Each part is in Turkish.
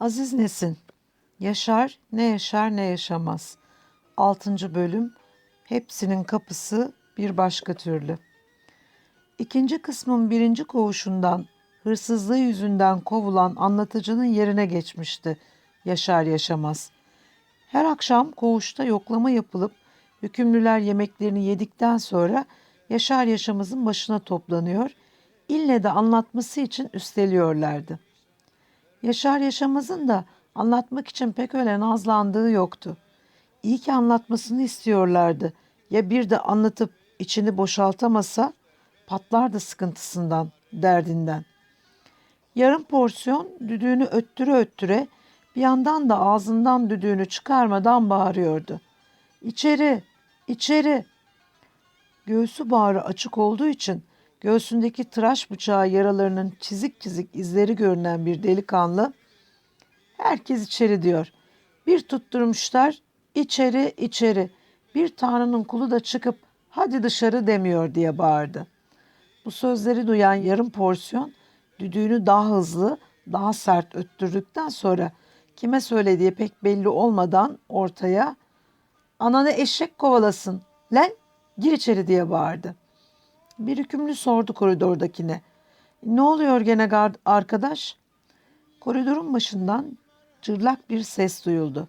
Aziz Nesin, Yaşar ne yaşar ne yaşamaz. 6. bölüm Hepsinin kapısı bir başka türlü. İkinci kısmın birinci koğuşundan hırsızlığı yüzünden kovulan anlatıcının yerine geçmişti Yaşar Yaşamaz. Her akşam koğuşta yoklama yapılıp hükümlüler yemeklerini yedikten sonra Yaşar Yaşamaz'ın başına toplanıyor, ille de anlatması için üsteliyorlardı. Yaşar Yaşamaz'ın da anlatmak için pek öyle nazlandığı yoktu. İyi ki anlatmasını istiyorlardı. Ya bir de anlatıp içini boşaltamasa patlardı sıkıntısından, derdinden. Yarım porsiyon düdüğünü öttüre öttüre bir yandan da ağzından düdüğünü çıkarmadan bağırıyordu. İçeri, içeri. Göğsü bağrı açık olduğu için göğsündeki tıraş bıçağı yaralarının çizik çizik izleri görünen bir delikanlı herkes içeri diyor. Bir tutturmuşlar içeri içeri bir tanrının kulu da çıkıp hadi dışarı demiyor diye bağırdı. Bu sözleri duyan yarım porsiyon düdüğünü daha hızlı daha sert öttürdükten sonra kime söylediği pek belli olmadan ortaya ananı eşek kovalasın lan gir içeri diye bağırdı. Bir hükümlü sordu koridordakine. Ne oluyor gene arkadaş? Koridorun başından cırlak bir ses duyuldu.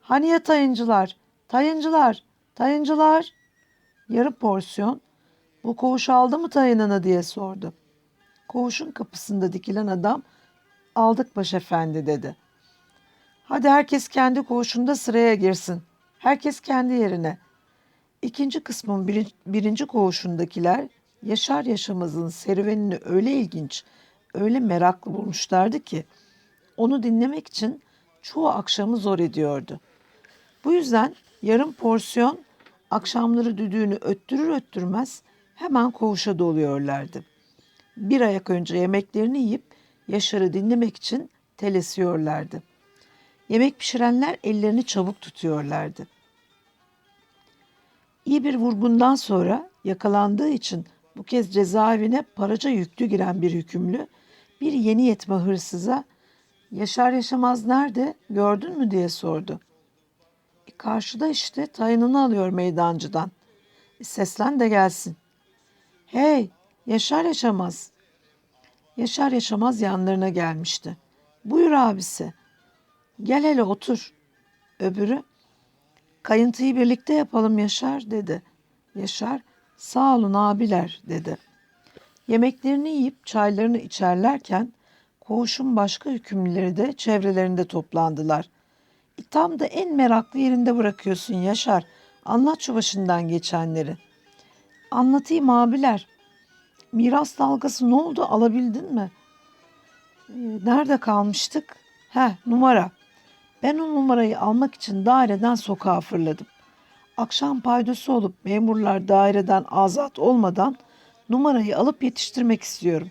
Hani ya tayıncılar, tayıncılar, tayıncılar. Yarım porsiyon bu koğuş aldı mı tayınını diye sordu. Koğuşun kapısında dikilen adam aldık başefendi dedi. Hadi herkes kendi koğuşunda sıraya girsin. Herkes kendi yerine. İkinci kısmın birinci, koğuşundakiler Yaşar Yaşamaz'ın serüvenini öyle ilginç, öyle meraklı bulmuşlardı ki onu dinlemek için çoğu akşamı zor ediyordu. Bu yüzden yarım porsiyon akşamları düdüğünü öttürür öttürmez hemen koğuşa doluyorlardı. Bir ayak önce yemeklerini yiyip Yaşar'ı dinlemek için telesiyorlardı. Yemek pişirenler ellerini çabuk tutuyorlardı. İyi bir vurgundan sonra yakalandığı için bu kez cezaevine paraca yüklü giren bir hükümlü bir yeni yetme hırsıza Yaşar Yaşamaz nerede gördün mü diye sordu. E, karşıda işte tayınını alıyor meydancıdan. E, seslen de gelsin. Hey Yaşar Yaşamaz. Yaşar Yaşamaz yanlarına gelmişti. Buyur abisi. Gel hele otur. Öbürü kayıntıyı birlikte yapalım Yaşar dedi. Yaşar sağ olun abiler dedi. Yemeklerini yiyip çaylarını içerlerken koğuşun başka hükümlüleri de çevrelerinde toplandılar. E, tam da en meraklı yerinde bırakıyorsun Yaşar. Anlat şu başından geçenleri. Anlatayım abiler. Miras dalgası ne oldu alabildin mi? E, nerede kalmıştık? He numara. Ben o numarayı almak için daireden sokağa fırladım. Akşam paydosu olup memurlar daireden azat olmadan numarayı alıp yetiştirmek istiyorum.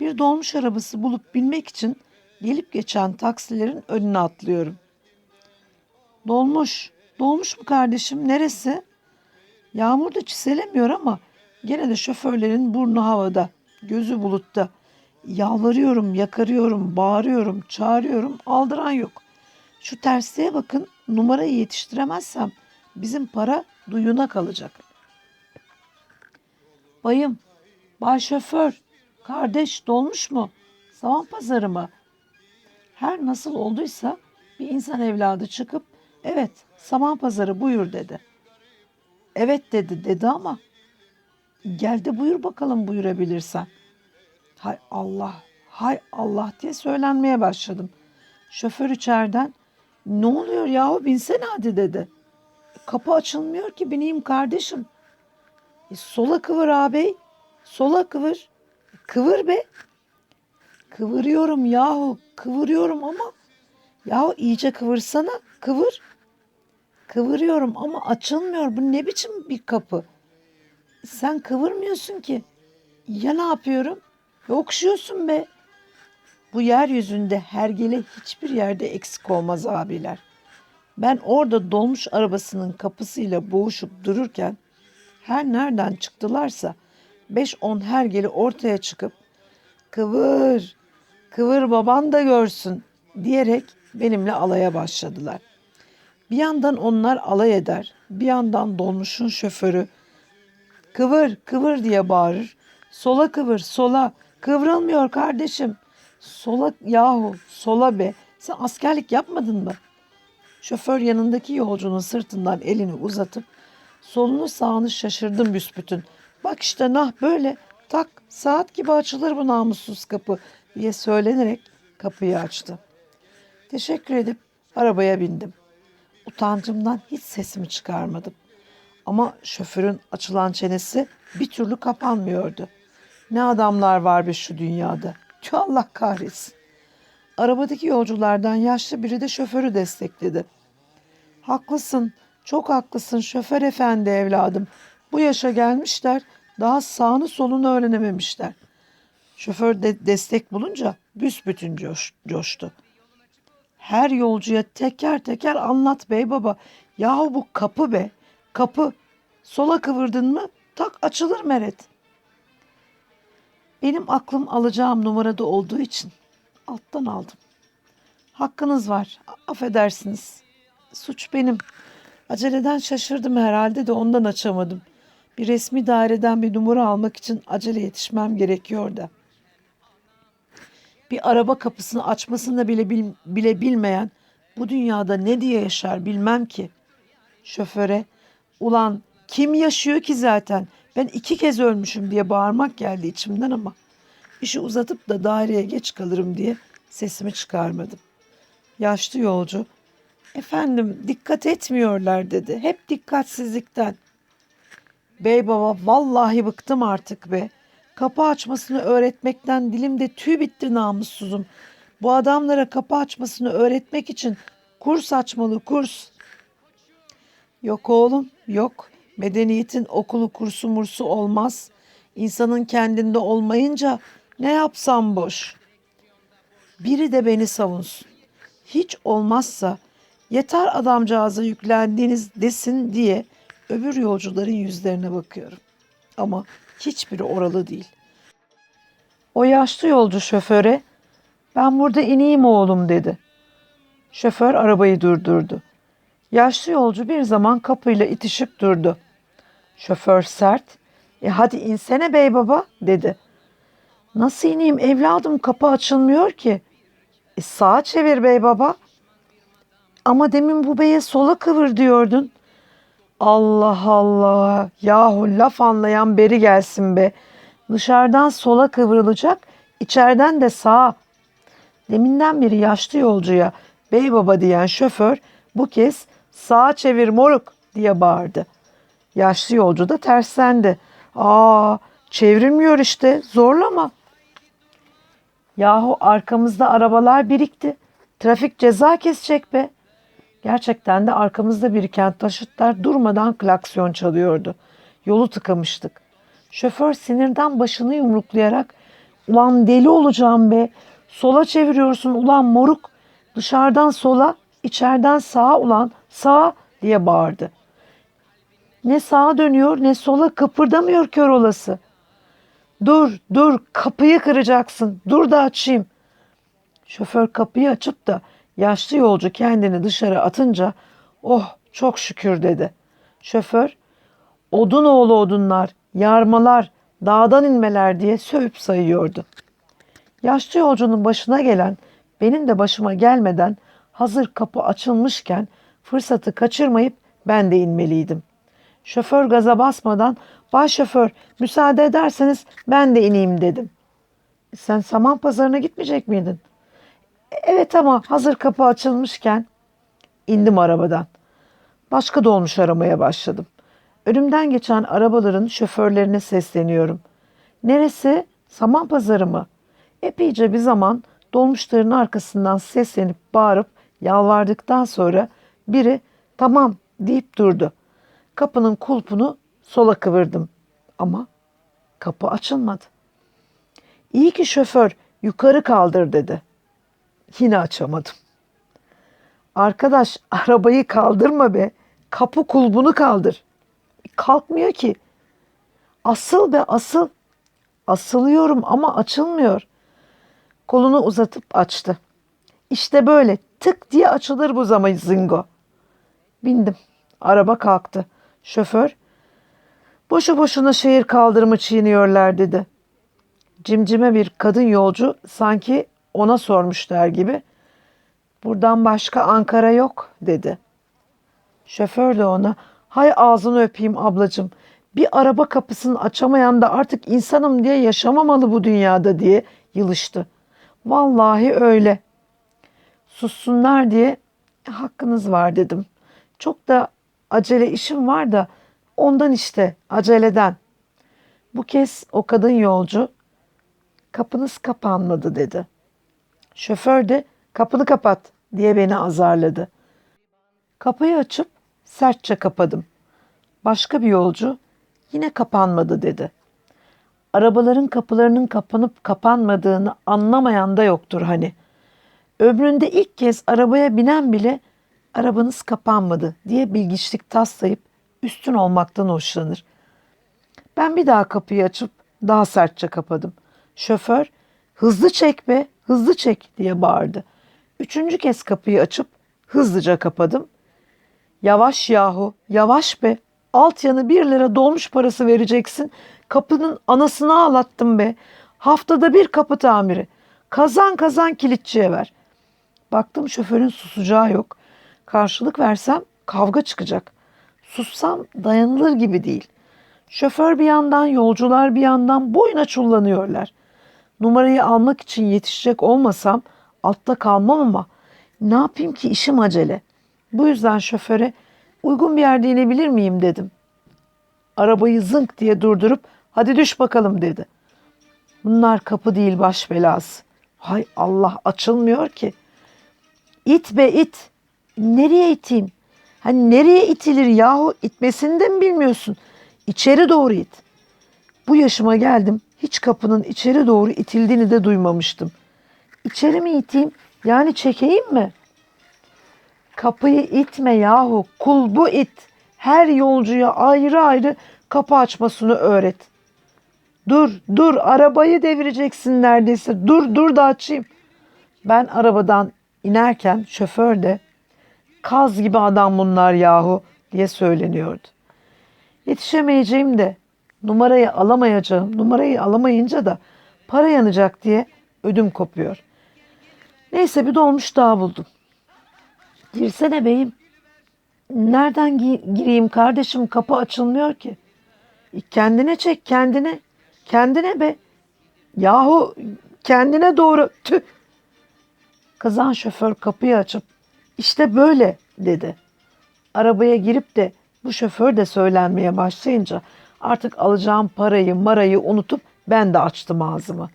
Bir dolmuş arabası bulup binmek için gelip geçen taksilerin önüne atlıyorum. Dolmuş, dolmuş mu kardeşim neresi? Yağmur da çiselemiyor ama gene de şoförlerin burnu havada, gözü bulutta. Yalvarıyorum, yakarıyorum, bağırıyorum, çağırıyorum, aldıran yok. Şu tersliğe bakın, numarayı yetiştiremezsem bizim para duyuna kalacak. Bayım, bay şoför, kardeş dolmuş mu? Saman pazarı mı? Her nasıl olduysa bir insan evladı çıkıp evet saman pazarı buyur dedi. Evet dedi dedi ama gel de buyur bakalım buyurabilirsen. Hay Allah, hay Allah diye söylenmeye başladım. Şoför içeriden ne oluyor yahu binsene hadi dedi. Kapı açılmıyor ki bineyim kardeşim. E, sola kıvır ağabey. Sola kıvır. Kıvır be. Kıvırıyorum yahu. Kıvırıyorum ama. Yahu iyice kıvırsana. Kıvır. Kıvırıyorum ama açılmıyor. Bu ne biçim bir kapı? Sen kıvırmıyorsun ki. Ya ne yapıyorum? Ya okşuyorsun be. Bu yeryüzünde hergele hiçbir yerde eksik olmaz abiler. Ben orada dolmuş arabasının kapısıyla boğuşup dururken her nereden çıktılarsa 5-10 hergeli ortaya çıkıp kıvır, kıvır baban da görsün diyerek benimle alaya başladılar. Bir yandan onlar alay eder, bir yandan dolmuşun şoförü kıvır kıvır diye bağırır. Sola kıvır sola kıvrılmıyor kardeşim. Sola yahu sola be sen askerlik yapmadın mı? Şoför yanındaki yolcunun sırtından elini uzatıp solunu sağını şaşırdım büsbütün. Bak işte nah böyle tak saat gibi açılır bu namussuz kapı diye söylenerek kapıyı açtı. Teşekkür edip arabaya bindim. Utancımdan hiç sesimi çıkarmadım. Ama şoförün açılan çenesi bir türlü kapanmıyordu. Ne adamlar var be şu dünyada. Tüh Allah kahretsin. Arabadaki yolculardan yaşlı biri de şoförü destekledi. Haklısın, çok haklısın şoför efendi evladım. Bu yaşa gelmişler, daha sağını solunu öğrenememişler. Şoför de destek bulunca büsbütün coş, coştu. Her yolcuya teker teker anlat bey baba. Yahu bu kapı be, kapı. Sola kıvırdın mı tak açılır meret. Benim aklım alacağım numarada olduğu için alttan aldım. Hakkınız var. Affedersiniz. Suç benim. Aceleden şaşırdım herhalde de ondan açamadım. Bir resmi daireden bir numara almak için acele yetişmem gerekiyor da. Bir araba kapısını açmasını bile, bil- bile bilmeyen bu dünyada ne diye yaşar bilmem ki. Şoföre ulan kim yaşıyor ki zaten ben iki kez ölmüşüm diye bağırmak geldi içimden ama işi uzatıp da daireye geç kalırım diye sesimi çıkarmadım. Yaşlı yolcu efendim dikkat etmiyorlar dedi hep dikkatsizlikten. Bey baba vallahi bıktım artık be. Kapı açmasını öğretmekten dilimde tüy bitti namussuzum. Bu adamlara kapı açmasını öğretmek için kurs açmalı kurs. Yok oğlum yok. Medeniyetin okulu kursu mursu olmaz. İnsanın kendinde olmayınca ne yapsam boş. Biri de beni savunsun. Hiç olmazsa yeter adamcağıza yüklendiğiniz desin diye öbür yolcuların yüzlerine bakıyorum. Ama hiçbiri oralı değil. O yaşlı yolcu şoföre ben burada ineyim oğlum dedi. Şoför arabayı durdurdu. Yaşlı yolcu bir zaman kapıyla itişip durdu. Şoför sert, e hadi insene bey baba dedi. Nasıl ineyim evladım kapı açılmıyor ki. E sağa çevir bey baba. Ama demin bu beye sola kıvır diyordun. Allah Allah. Yahu laf anlayan beri gelsin be. Dışarıdan sola kıvrılacak, içeriden de sağa. Deminden beri yaşlı yolcuya bey baba diyen şoför bu kez sağa çevir moruk diye bağırdı. Yaşlı yolcu da terslendi. Aa çevrilmiyor işte zorlama. Yahu arkamızda arabalar birikti. Trafik ceza kesecek be. Gerçekten de arkamızda biriken taşıtlar durmadan klakson çalıyordu. Yolu tıkamıştık. Şoför sinirden başını yumruklayarak ulan deli olacağım be. Sola çeviriyorsun ulan moruk. Dışarıdan sola, içeriden sağa ulan sağa diye bağırdı. Ne sağa dönüyor ne sola kıpırdamıyor kör olası. Dur dur kapıyı kıracaksın dur da açayım. Şoför kapıyı açıp da yaşlı yolcu kendini dışarı atınca oh çok şükür dedi. Şoför odun oğlu odunlar, yarmalar, dağdan inmeler diye sövüp sayıyordu. Yaşlı yolcunun başına gelen benim de başıma gelmeden hazır kapı açılmışken fırsatı kaçırmayıp ben de inmeliydim. Şoför gaza basmadan baş şoför müsaade ederseniz ben de ineyim dedim. Sen saman pazarına gitmeyecek miydin? Evet ama hazır kapı açılmışken indim arabadan. Başka dolmuş aramaya başladım. Önümden geçen arabaların şoförlerine sesleniyorum. Neresi? Saman pazarı mı? Epeyce bir zaman dolmuşların arkasından seslenip bağırıp yalvardıktan sonra biri tamam deyip durdu. Kapının kulpunu sola kıvırdım ama kapı açılmadı. İyi ki şoför yukarı kaldır dedi. Yine açamadım. Arkadaş arabayı kaldırma be. Kapı kulbunu kaldır. Kalkmıyor ki. Asıl be asıl. Asılıyorum ama açılmıyor. Kolunu uzatıp açtı. İşte böyle tık diye açılır bu zamazingo. Bindim. Araba kalktı. Şoför, boşu boşuna şehir kaldırımı çiğniyorlar dedi. Cimcime bir kadın yolcu sanki ona sormuşlar gibi. Buradan başka Ankara yok dedi. Şoför de ona hay ağzını öpeyim ablacım. Bir araba kapısını açamayan da artık insanım diye yaşamamalı bu dünyada diye yılıştı. Vallahi öyle. Sussunlar diye "E, hakkınız var dedim. Çok da acele işim var da ondan işte aceleden. Bu kez o kadın yolcu kapınız kapanmadı dedi. Şoför de kapını kapat diye beni azarladı. Kapıyı açıp sertçe kapadım. Başka bir yolcu yine kapanmadı dedi. Arabaların kapılarının kapanıp kapanmadığını anlamayan da yoktur hani. Ömründe ilk kez arabaya binen bile arabanız kapanmadı diye bilgiçlik taslayıp üstün olmaktan hoşlanır. Ben bir daha kapıyı açıp daha sertçe kapadım. Şoför hızlı çek be hızlı çek diye bağırdı. Üçüncü kez kapıyı açıp hızlıca kapadım. Yavaş yahu yavaş be alt yanı bir lira dolmuş parası vereceksin. Kapının anasını ağlattım be. Haftada bir kapı tamiri. Kazan kazan kilitçiye ver. Baktım şoförün susacağı yok. Karşılık versem kavga çıkacak. Sussam dayanılır gibi değil. Şoför bir yandan, yolcular bir yandan boyuna çullanıyorlar. Numarayı almak için yetişecek olmasam altta kalmam ama ne yapayım ki işim acele. Bu yüzden şoföre uygun bir yerde inebilir miyim dedim. Arabayı zınk diye durdurup hadi düş bakalım dedi. Bunlar kapı değil baş belası. Hay Allah açılmıyor ki. İt be it. Nereye iteyim? Hani nereye itilir yahu? İtmesini de mi bilmiyorsun? İçeri doğru it. Bu yaşıma geldim. Hiç kapının içeri doğru itildiğini de duymamıştım. İçeri mi iteyim? Yani çekeyim mi? Kapıyı itme yahu. Kulbu it. Her yolcuya ayrı ayrı kapı açmasını öğret. Dur, dur. Arabayı devireceksin neredeyse. Dur, dur da açayım. Ben arabadan inerken şoför de kaz gibi adam bunlar yahu diye söyleniyordu. Yetişemeyeceğim de numarayı alamayacağım. Numarayı alamayınca da para yanacak diye ödüm kopuyor. Neyse bir dolmuş daha buldum. Girsene beyim. Nereden gi- gireyim kardeşim kapı açılmıyor ki. E, Kendine çek kendine. Kendine be. Yahu kendine doğru. Tüh. Kazan şoför kapıyı açıp işte böyle dedi. Arabaya girip de bu şoför de söylenmeye başlayınca artık alacağım parayı marayı unutup ben de açtım ağzımı.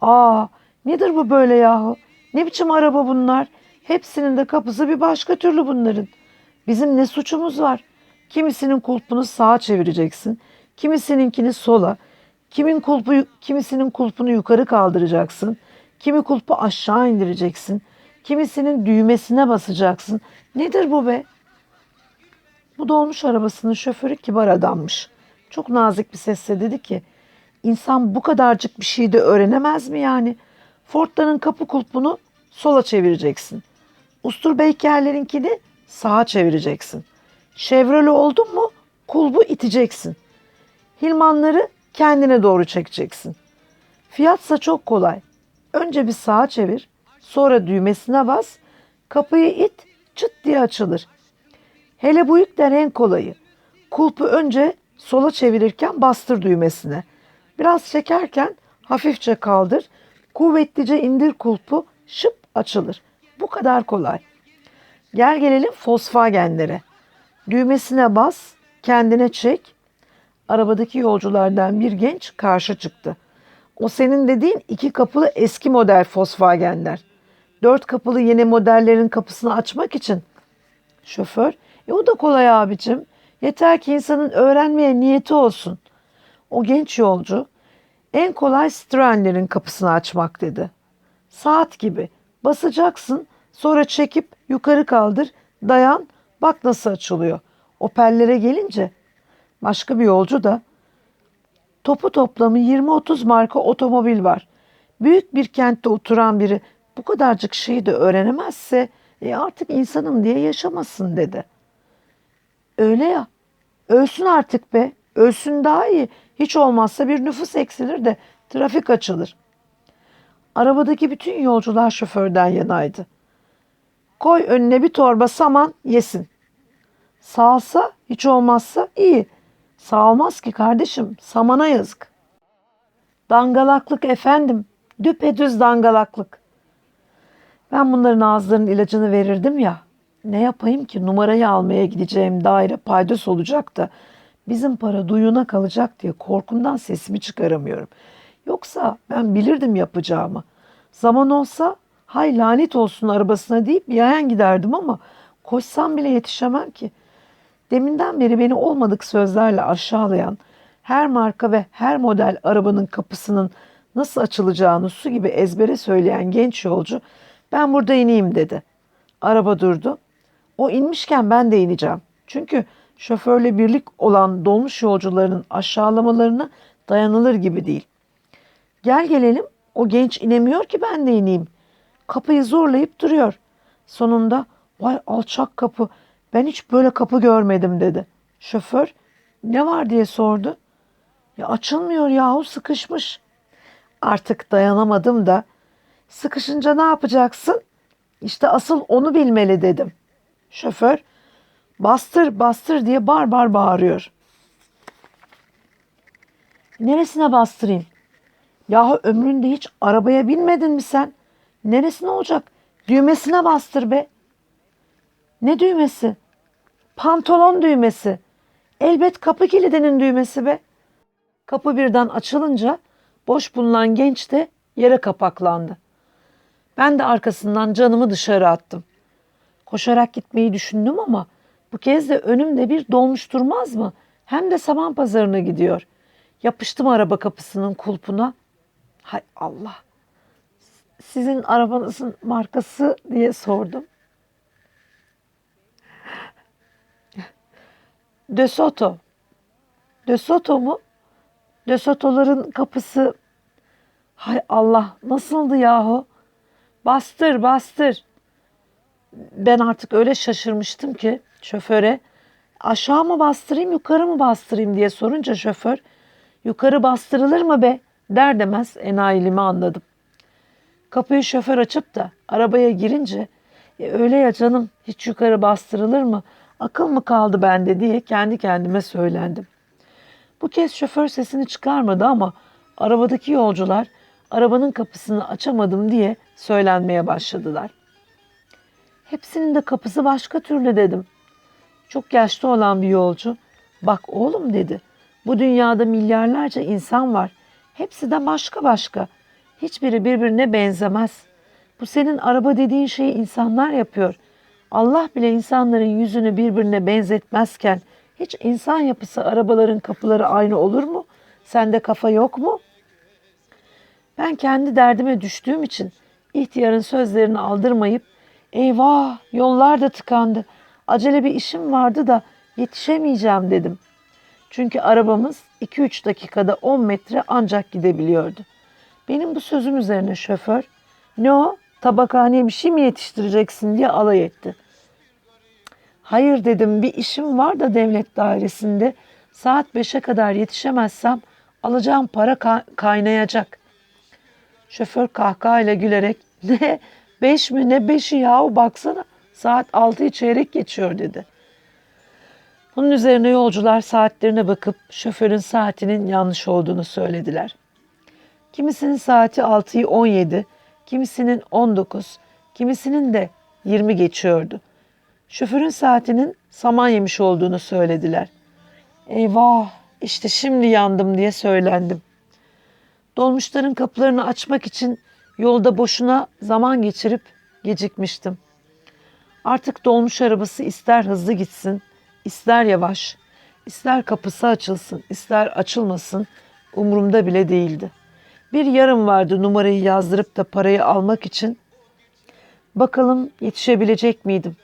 Aa nedir bu böyle yahu? Ne biçim araba bunlar? Hepsinin de kapısı bir başka türlü bunların. Bizim ne suçumuz var? Kimisinin kulpunu sağa çevireceksin, kimisininkini sola, kimin kulpu kimisinin kulpunu yukarı kaldıracaksın, kimi kulpu aşağı indireceksin, kimisinin düğmesine basacaksın. Nedir bu be? Bu dolmuş arabasının şoförü kibar adammış. Çok nazik bir sesle dedi ki, insan bu kadarcık bir şey de öğrenemez mi yani? Ford'ların kapı kulpunu sola çevireceksin. Ustur Beykerlerinkini sağa çevireceksin. Chevrolet oldun mu kulbu iteceksin. Hilmanları kendine doğru çekeceksin. Fiyatsa çok kolay. Önce bir sağa çevir, sonra düğmesine bas, kapıyı it, çıt diye açılır. Hele bu yükler en kolayı. Kulpu önce sola çevirirken bastır düğmesine. Biraz çekerken hafifçe kaldır, kuvvetlice indir kulpu, şıp açılır. Bu kadar kolay. Gel gelelim Volkswagen'lere. Düğmesine bas, kendine çek. Arabadaki yolculardan bir genç karşı çıktı. O senin dediğin iki kapılı eski model Volkswagen'ler. Dört kapılı yeni modellerin kapısını açmak için. Şoför, e o da kolay abicim. Yeter ki insanın öğrenmeye niyeti olsun. O genç yolcu, en kolay Citroen'lerin kapısını açmak dedi. Saat gibi. Basacaksın, sonra çekip yukarı kaldır, dayan, bak nasıl açılıyor. Opel'lere gelince başka bir yolcu da topu toplamı 20-30 marka otomobil var. Büyük bir kentte oturan biri bu kadarcık şeyi de öğrenemezse e artık insanım diye yaşamasın dedi. Öyle ya. Ölsün artık be. Ölsün daha iyi. Hiç olmazsa bir nüfus eksilir de trafik açılır. Arabadaki bütün yolcular şoförden yanaydı. Koy önüne bir torba saman yesin. Sağsa hiç olmazsa iyi. Sağlamaz ki kardeşim. Samana yazık. Dangalaklık efendim. Düpedüz dangalaklık. Ben bunların ağızlarının ilacını verirdim ya. Ne yapayım ki numarayı almaya gideceğim daire paydos olacak da bizim para duyuna kalacak diye korkumdan sesimi çıkaramıyorum. Yoksa ben bilirdim yapacağımı. Zaman olsa hay lanet olsun arabasına deyip yayan giderdim ama koşsam bile yetişemem ki. Deminden beri beni olmadık sözlerle aşağılayan, her marka ve her model arabanın kapısının nasıl açılacağını su gibi ezbere söyleyen genç yolcu ben burada ineyim dedi. Araba durdu. O inmişken ben de ineceğim. Çünkü şoförle birlik olan dolmuş yolcularının aşağılamalarına dayanılır gibi değil. Gel gelelim o genç inemiyor ki ben de ineyim. Kapıyı zorlayıp duruyor. Sonunda vay alçak kapı ben hiç böyle kapı görmedim dedi. Şoför ne var diye sordu. Ya açılmıyor yahu sıkışmış. Artık dayanamadım da sıkışınca ne yapacaksın? İşte asıl onu bilmeli dedim. Şoför bastır bastır diye bar bar bağırıyor. Neresine bastırayım? Yahu ömründe hiç arabaya binmedin mi sen? Neresine olacak? Düğmesine bastır be. Ne düğmesi? Pantolon düğmesi. Elbet kapı kilidinin düğmesi be. Kapı birden açılınca boş bulunan genç de yere kapaklandı. Ben de arkasından canımı dışarı attım. Koşarak gitmeyi düşündüm ama bu kez de önümde bir dolmuş durmaz mı? Hem de saman pazarına gidiyor. Yapıştım araba kapısının kulpuna. Hay Allah. Sizin arabanızın markası diye sordum. De Soto. De Soto mu? De Soto'ların kapısı. Hay Allah nasıldı yahu? Bastır bastır. Ben artık öyle şaşırmıştım ki şoföre aşağı mı bastırayım yukarı mı bastırayım diye sorunca şoför yukarı bastırılır mı be der demez enayilimi anladım. Kapıyı şoför açıp da arabaya girince e, öyle ya canım hiç yukarı bastırılır mı akıl mı kaldı bende diye kendi kendime söylendim. Bu kez şoför sesini çıkarmadı ama arabadaki yolcular arabanın kapısını açamadım diye söylenmeye başladılar. Hepsinin de kapısı başka türlü dedim. Çok yaşlı olan bir yolcu, bak oğlum dedi, bu dünyada milyarlarca insan var. Hepsi de başka başka. Hiçbiri birbirine benzemez. Bu senin araba dediğin şeyi insanlar yapıyor. Allah bile insanların yüzünü birbirine benzetmezken hiç insan yapısı arabaların kapıları aynı olur mu? Sende kafa yok mu? Ben kendi derdime düştüğüm için ihtiyarın sözlerini aldırmayıp eyvah yollar da tıkandı. Acele bir işim vardı da yetişemeyeceğim dedim. Çünkü arabamız 2-3 dakikada 10 metre ancak gidebiliyordu. Benim bu sözüm üzerine şoför ne o tabakhaneye bir şey mi yetiştireceksin diye alay etti. Hayır dedim bir işim var da devlet dairesinde saat 5'e kadar yetişemezsem alacağım para ka- kaynayacak. Şoför kahkahayla gülerek ne beş mi ne beşi yahu baksana saat altıyı çeyrek geçiyor dedi. Bunun üzerine yolcular saatlerine bakıp şoförün saatinin yanlış olduğunu söylediler. Kimisinin saati 6'yı 17, kimisinin 19, kimisinin de 20 geçiyordu. Şoförün saatinin saman yemiş olduğunu söylediler. Eyvah işte şimdi yandım diye söylendim. Dolmuşların kapılarını açmak için yolda boşuna zaman geçirip gecikmiştim. Artık dolmuş arabası ister hızlı gitsin, ister yavaş, ister kapısı açılsın, ister açılmasın umurumda bile değildi. Bir yarım vardı numarayı yazdırıp da parayı almak için. Bakalım yetişebilecek miydim?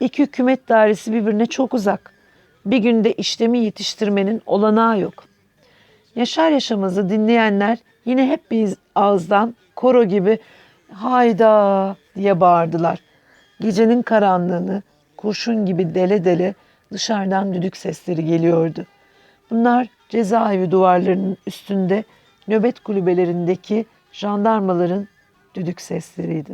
İki hükümet dairesi birbirine çok uzak. Bir günde işlemi yetiştirmenin olanağı yok. Yaşar Yaşamaz'ı dinleyenler yine hep bir ağızdan koro gibi Hayda diye bağırdılar. Gecenin karanlığını kurşun gibi dele dele dışarıdan düdük sesleri geliyordu. Bunlar cezaevi duvarlarının üstünde nöbet kulübelerindeki jandarmaların düdük sesleriydi.